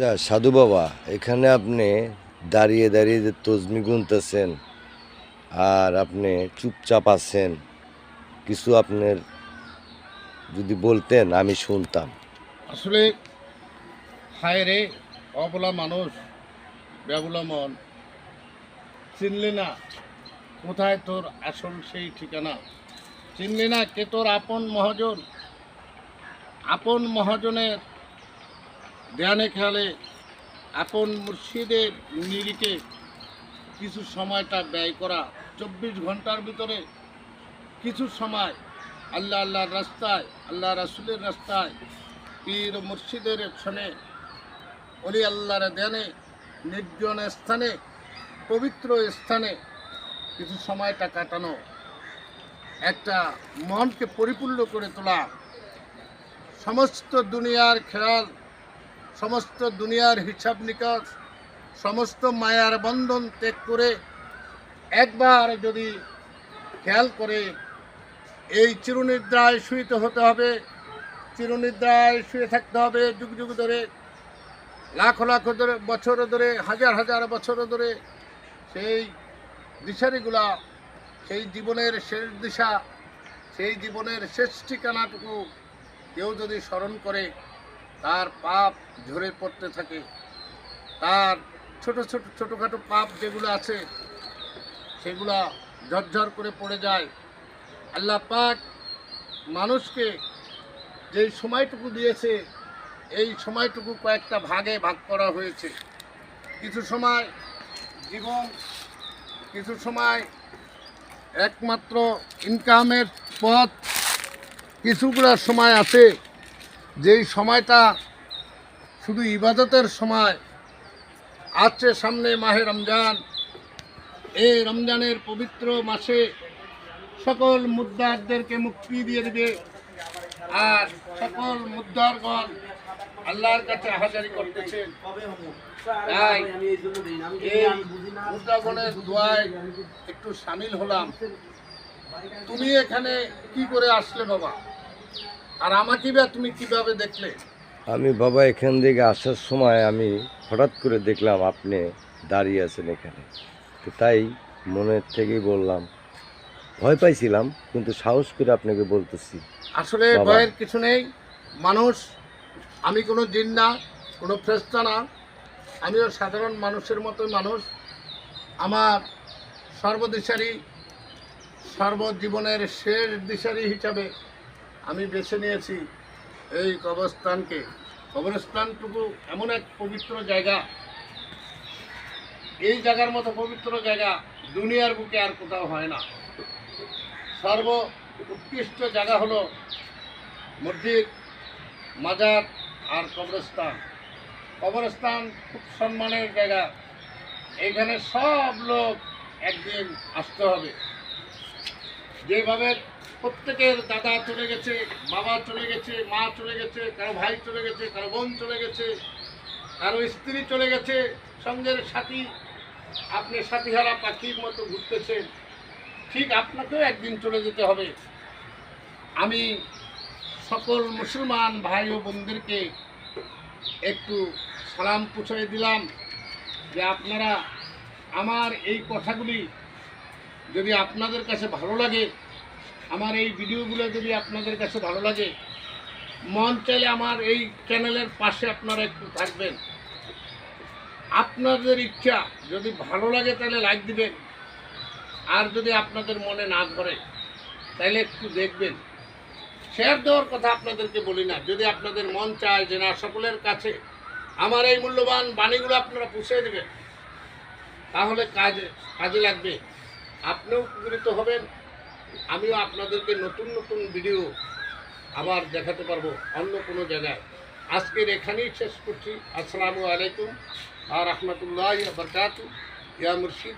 আচ্ছা সাধু বাবা, এখানে আপনি দাঁড়িয়ে দাঁড়িয়ে যে তজমি গুনতেছেন আর আপনি চুপচাপ আছেন, কিছু আপনার যদি বলতেন, আমি শুনতাম। আসলে হায় রে অবলা মানুষ বেবলা মন, চিনলি না কোথায় তোর আসল সেই ঠিকানা? চিনলি না কে তোর আপন মহাজন? আপন মহাজনের ধ্যানে খেয়ালে আপন মুর্শিদের নিরিখে কিছু সময়টা ব্যয় করা, চব্বিশ ঘণ্টার ভিতরে কিছু সময় আল্লাহ আল্লাহর রাস্তায়, আল্লাহ রাসুলের রাস্তায় পীর মুর্শিদের শনে অলি আল্লাহর ধ্যানে, নির্জন স্থানে, পবিত্র স্থানে কিছু সময়টা কাটানো, একটা মনকে পরিপূর্ণ করে তোলা। সমস্ত দুনিয়ার খেয়াল সমস্ত দুনিয়ার হিসাব নিকাশ, সমস্ত মায়ার বন্ধন ত্যাগ করে একবার যদি খেয়াল করে, এই চিরনিদ্রায় শুইতে হতে হবে, চিরনিদ্রায় শুয়ে থাকতে হবে যুগ যুগ ধরে, লাখ লাখ ধরে, বছর ধরে, হাজার হাজার বছর ধরে সেই দিশারিগুলা, সেই জীবনের শেষ দিশা, সেই জীবনের শেষ ঠিকানাটুকু কেউ যদি স্মরণ করে তার পাপ ঝরে পড়তে থাকে। তার ছোট ছোট, ছোটোখাটো পাপ যেগুলো আছে, সেগুলা ঝরঝর করে পড়ে যায়। আল্লাহ পাক মানুষকে যেই সময়টুকু দিয়েছে, এই সময়টুকু কয়েকটা ভাগে ভাগ করা হয়েছে। কিছু সময় জীবন, কিছু সময় একমাত্র ইনকামের পথ, কিছুগুলো সময় আছে। যেই সময়টা শুধু ইবাদতের সময় আছে সামনে মাহে রমজান, এই রমজানের পবিত্র মাসে সকল মুদ্রারদেরকে মুক্তি দিয়ে দেবে আর সকল মুদ্রারগণ আল্লাহর কাছে হাজারি করতেছেন। তাই এই মুদ্রাগণের দোয়ায় একটু সামিল হলাম। তুমি এখানে কি করে আসলে বাবা? আর আমাকে বা তুমি কীভাবে দেখলে? আমি বাবা এখান থেকে আসার সময় আমি হঠাৎ করে দেখলাম আপনি দাঁড়িয়ে আছেন এখানে। তো তাই মনের থেকেই বললাম ভয় পাইছিলাম কিন্তু সাহস করে আপনাকে বলতেছি। আসলে ভয়ের কিছু নেই। মানুষ আমি কোনো জিন না কোনো ফ্রেস্তা না। আমিও সাধারণ মানুষের মতো মানুষ। আমার সর্বদিশারি সর্বজীবনের শেষ দিশারি হিসাবে আমি বেছে নিয়েছি এই কবরস্থানকে। কবরস্থানটুকু এমন এক পবিত্র জায়গা। এই জায়গার মতো পবিত্র জায়গা দুনিয়ার বুকে আর কোথাও হয় না। সর্ব উৎকৃষ্ট জায়গা হলো মসজিদ, মাজার আর কবরস্থান। কবরস্থান খুব সম্মানের জায়গা। এইখানে সব লোক একদিন আসতে হবে। যেভাবে প্রত্যেকের দাদা চলে গেছে, বাবা চলে গেছে, মা চলে গেছে, কারও ভাই চলে গেছে, কারও বোন চলে গেছে, কারও স্ত্রী চলে গেছে, সঙ্গের সাথী, আপনি সাথীহারা পাখির মতো ঘুরতেছেন। ঠিক আপনাকেও একদিন চলে যেতে হবে। আমি সকল মুসলমান ভাই ও বোনদেরকে একটু সালাম পুছিয়ে দিলাম যে আপনারা আমার এই কথাগুলি যদি আপনাদের কাছে ভালো লাগে আমার এই ভিডিওগুলো যদি আপনাদের কাছে ভালো লাগে, মন চাইলে আমার এই চ্যানেলের পাশে আপনারা একটু থাকবেন। আপনাদের ইচ্ছা যদি ভালো লাগে তাহলে লাইক দিবেন। আর যদি আপনাদের মনে না ধরে, তাহলে একটু দেখবেন। শেয়ার দেওয়ার কথা আপনাদেরকে বলি না। যদি আপনাদের মন চায় যে না, সকলের কাছে আমার এই মূল্যবান বাণীগুলো আপনারা পুষে দেবেন, তাহলে কাজে কাজে লাগবে। আপনিও উপকৃত হবেন। আমিও আপনাদেরকে নতুন নতুন ভিডিও আবার দেখাতে পারব অন্য কোনো জায়গায়। আজকের এখানেই শেষ করছি। আসসালামু আলাইকুম। আর রহমতুল্লাহ বরকাত ইয়া মুর্শিদ